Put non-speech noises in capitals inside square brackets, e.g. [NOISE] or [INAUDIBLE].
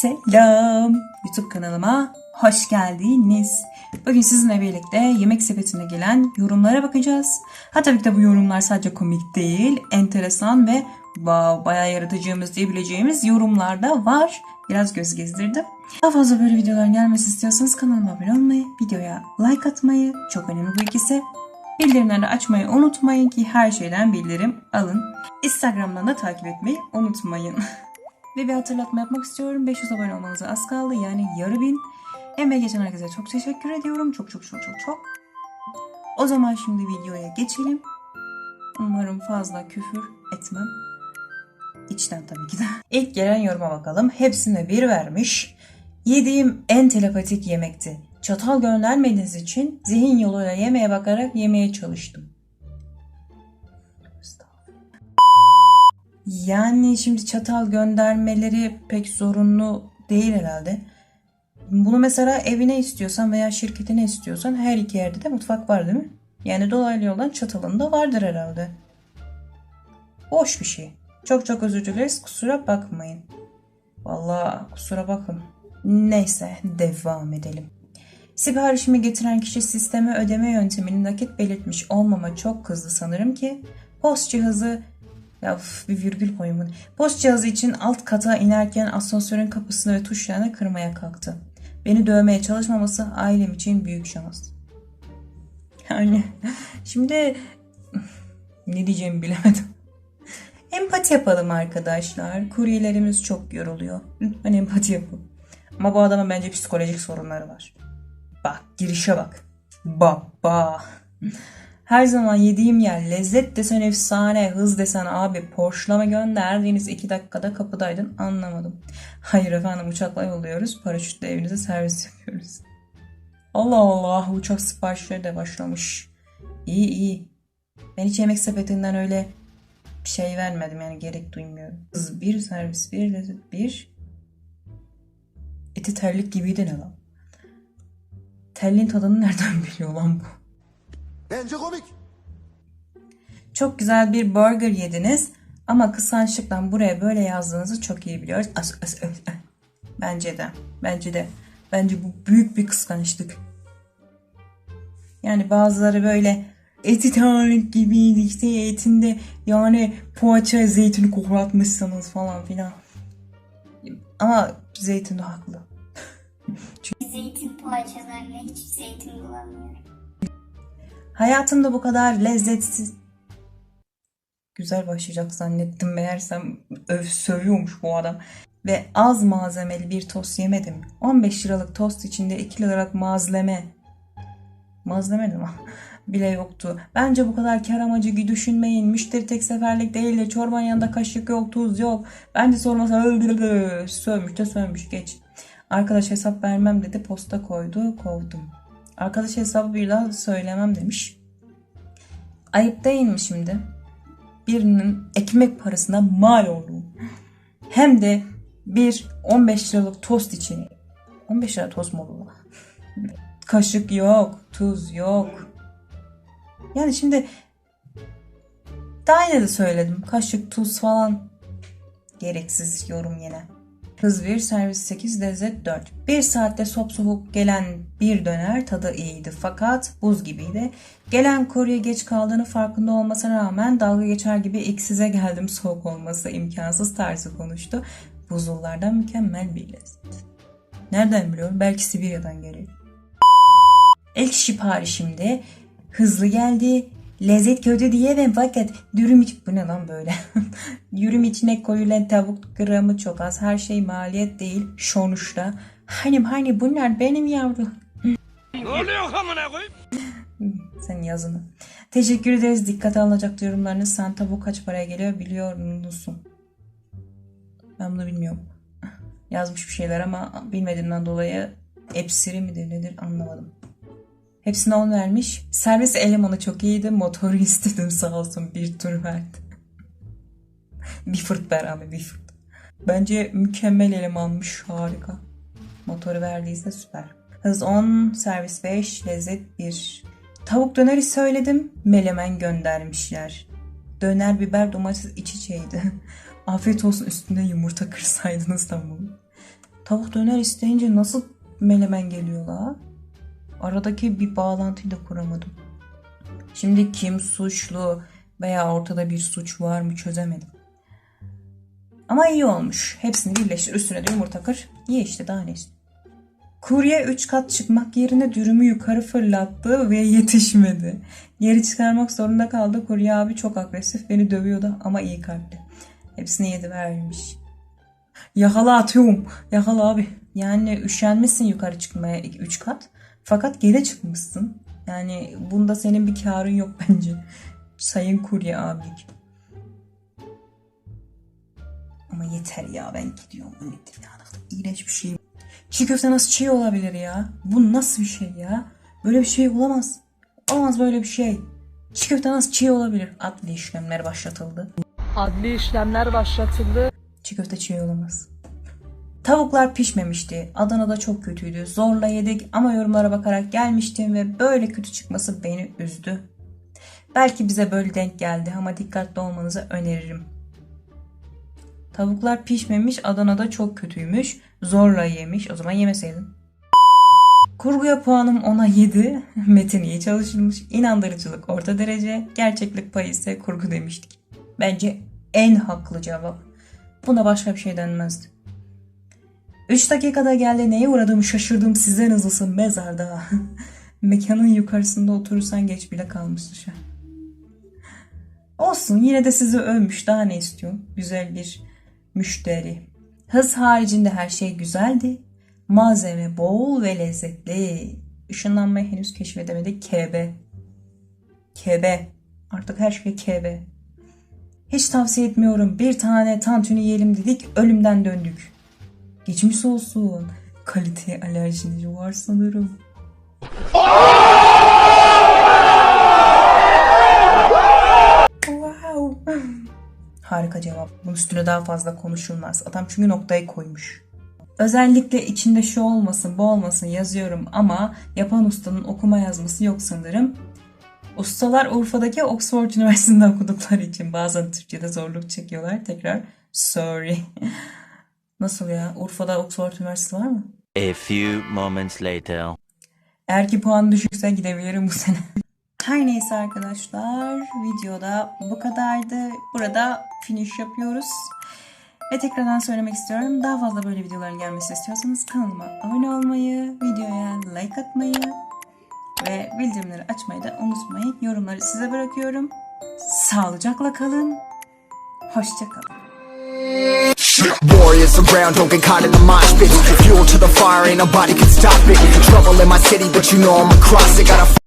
Selam YouTube kanalıma hoş geldiniz. Bugün sizinle birlikte yemek sepetine gelen yorumlara bakacağız. Ha tabii ki de bu yorumlar sadece komik değil, enteresan ve wow, bayağı yaratıcımız diyebileceğimiz yorumlar da var. Biraz göz gezdirdim. Daha fazla böyle videolar gelmesi istiyorsanız kanalıma abone olmayı, videoya like atmayı, çok önemli bu ikisi. Bildirimleri açmayı unutmayın ki her şeyden bildirim alın. Instagram'dan da takip etmeyi unutmayın. [LAUGHS] Ve bir hatırlatma yapmak istiyorum. 500 abone olmanıza az kaldı. Yani yarı bin. Emeği geçen herkese çok teşekkür ediyorum. Çok çok çok çok çok. O zaman şimdi videoya geçelim. Umarım fazla küfür etmem. İçten tabii ki de. [LAUGHS] İlk gelen yoruma bakalım. Hepsine bir vermiş. Yediğim en telepatik yemekti. Çatal göndermediğiniz için zihin yoluyla yemeğe bakarak yemeye çalıştım. Yani şimdi çatal göndermeleri pek zorunlu değil herhalde. Bunu mesela evine istiyorsan veya şirketine istiyorsan her iki yerde de mutfak var değil mi? Yani dolaylı yoldan çatalın da vardır herhalde. Boş bir şey. Çok çok özür dileriz kusura bakmayın. Vallahi kusura bakın. Neyse devam edelim. Siparişimi getiren kişi sisteme ödeme yöntemini nakit belirtmiş olmama çok kızdı sanırım ki post cihazı ya üf, bir virgül bunu. Post cihazı için alt kata inerken asansörün kapısını ve tuşlarını kırmaya kalktı. Beni dövmeye çalışmaması ailem için büyük şans. [LAUGHS] Yani şimdi ne diyeceğimi bilemedim. [LAUGHS] Empati yapalım arkadaşlar. Kuryelerimiz çok yoruluyor. Lütfen empati yapın. Ama bu adamın bence psikolojik sorunları var. Bak girişe bak. Baba. Her zaman yediğim yer lezzet desen efsane, hız desen abi Porsche'lama gönderdiğiniz 2 dakikada kapıdaydın anlamadım. Hayır efendim uçakla yolluyoruz, paraşütle evinize servis yapıyoruz. Allah Allah uçak siparişleri de başlamış. İyi iyi. Ben hiç yemek sepetinden öyle bir şey vermedim yani gerek duymuyorum. Hız bir, servis bir, lezzet bir. Eti terlik gibiydi ne lan? Terliğin tadını nereden [LAUGHS] biliyor lan bu? Bence komik. Çok güzel bir burger yediniz ama kısançlıktan buraya böyle yazdığınızı çok iyi biliyoruz. As, as, as, as. Bence de. Bence de. Bence bu büyük bir kıskançlık. Yani bazıları böyle eti tanrık gibiydi işte etinde yani poğaça zeytini koklatmışsınız falan filan. Ama zeytin de haklı. [LAUGHS] Zeytin poğaçalarıyla hiç zeytin bulamıyorum. Hayatımda bu kadar lezzetsiz güzel başlayacak zannettim meğersem öv sövüyormuş bu adam. Ve az malzemeli bir tost yemedim. 15 liralık tost içinde 2 liralık malzeme. Malzeme ne [LAUGHS] bile yoktu. Bence bu kadar kar amacı düşünmeyin. Müşteri tek seferlik değil de çorbanın yanında kaşık yok, tuz yok. Bence sormasa öldürdü. Sövmüş de sövmüş geç. Arkadaş hesap vermem dedi posta koydu kovdum. Arkadaş hesabı bir daha söylemem demiş. Ayıp değil mi şimdi? Birinin ekmek parasına mal oldum. Hem de bir 15 liralık tost için. 15 lira tost mu olur? Kaşık yok, tuz yok. Yani şimdi daha yine de söyledim. Kaşık, tuz falan. Gereksiz yorum yine. Hız 1, servis 8, lezzet 4. Bir saatte sop soğuk gelen bir döner tadı iyiydi fakat buz gibiydi. Gelen kurye geç kaldığını farkında olmasına rağmen dalga geçer gibi ilk size geldim soğuk olması imkansız tarzı konuştu. Buzullardan mükemmel bir lezzet. Nereden biliyorum? Belki Sibirya'dan geliyor. İlk siparişimde hızlı geldi. Lezzet kötü diyemem fakat dürüm iç... Bu ne lan böyle? [LAUGHS] dürüm içine koyulan tavuk gramı çok az. Her şey maliyet değil. Sonuçta. Hani hani bunlar benim yavrum. Ne oluyor amına koyayım? [LAUGHS] Sen yazını. Teşekkür ederiz. Dikkate alınacak yorumlarınız. Sen tavuk kaç paraya geliyor biliyor musun? Ben bunu bilmiyorum. Yazmış bir şeyler ama bilmediğimden dolayı epsiri midir nedir anlamadım. Hepsine 10 vermiş. Servis elemanı çok iyiydi. Motoru istedim sağ olsun bir tur verdi. bir ver abi bir fırt. Bence mükemmel elemanmış harika. Motoru verdiyse süper. Hız 10, servis 5, lezzet 1. Tavuk döneri söyledim. Melemen göndermişler. Döner, biber, domates iç içeydi. [LAUGHS] Afiyet olsun üstüne yumurta kırsaydınız bunu. Tavuk döner isteyince nasıl melemen geliyor la? Aradaki bir bağlantıyı da kuramadım. Şimdi kim suçlu veya ortada bir suç var mı çözemedim. Ama iyi olmuş. Hepsini birleştir. Üstüne de yumurta kır. Ye işte daha ne? Kurye 3 kat çıkmak yerine dürümü yukarı fırlattı ve yetişmedi. Geri çıkarmak zorunda kaldı. Kurye abi çok agresif. Beni dövüyordu ama iyi kalpli. Hepsini yedi vermiş. Yakala atıyorum. Yakala abi. Yani üşenmişsin yukarı çıkmaya 3 kat. Fakat geri çıkmışsın. Yani bunda senin bir karın yok [LAUGHS] bence. Sayın kurye abilik. Ama yeter ya ben gidiyorum. Bu nedir ya? İğrenç bir şey. Çiğ köfte nasıl çiğ olabilir ya? Bu nasıl bir şey ya? Böyle bir şey olamaz. Olamaz böyle bir şey. Çiğ köfte nasıl çiğ olabilir? Adli işlemler başlatıldı. Adli işlemler başlatıldı. Çiğ köfte çiğ olamaz. Tavuklar pişmemişti. Adana'da çok kötüydü. Zorla yedik ama yorumlara bakarak gelmiştim ve böyle kötü çıkması beni üzdü. Belki bize böyle denk geldi ama dikkatli olmanızı öneririm. Tavuklar pişmemiş, Adana'da çok kötüymüş. Zorla yemiş. O zaman yemeseydin. Kurguya puanım 10'a 7. [LAUGHS] Metin iyi çalışılmış. İnandırıcılık orta derece. Gerçeklik payı ise kurgu demiştik. Bence en haklı cevap. Buna başka bir şey denmezdi. 3 dakikada geldi neye uğradığımı şaşırdım sizden hızlısı mezarda. [LAUGHS] Mekanın yukarısında oturursan geç bile kalmıştı şu an. Olsun yine de sizi övmüş daha ne istiyorum. Güzel bir müşteri. Hız haricinde her şey güzeldi. Malzeme bol ve lezzetli. Işınlanmayı henüz keşfedemedik. KB. KB. Artık her şey KB. Hiç tavsiye etmiyorum. Bir tane tantuni yiyelim dedik. Ölümden döndük. Geçmiş olsun. Kaliteye alerjiniz var sanırım. Wow. Harika cevap. Bunun üstüne daha fazla konuşulmaz. Adam çünkü noktayı koymuş. Özellikle içinde şu olmasın bu olmasın yazıyorum ama yapan ustanın okuma yazması yok sanırım. Ustalar Urfa'daki Oxford Üniversitesi'nde okudukları için bazen Türkçe'de zorluk çekiyorlar. Tekrar sorry. Nasıl ya? Urfa'da Oxford Üniversitesi var mı? A few moments later. Eğer ki puan düşükse gidebilirim bu sene. [LAUGHS] Her neyse arkadaşlar videoda bu kadardı. Burada finish yapıyoruz. Ve tekrardan söylemek istiyorum. Daha fazla böyle videoların gelmesini istiyorsanız kanalıma abone olmayı, videoya like atmayı ve bildirimleri açmayı da unutmayın. Yorumları size bırakıyorum. Sağlıcakla kalın. Hoşçakalın. Warriors around, don't get caught in the mosh pit. Fuel to the fire, ain't nobody can stop it. Trouble in my city, but you know I'm across it. Got a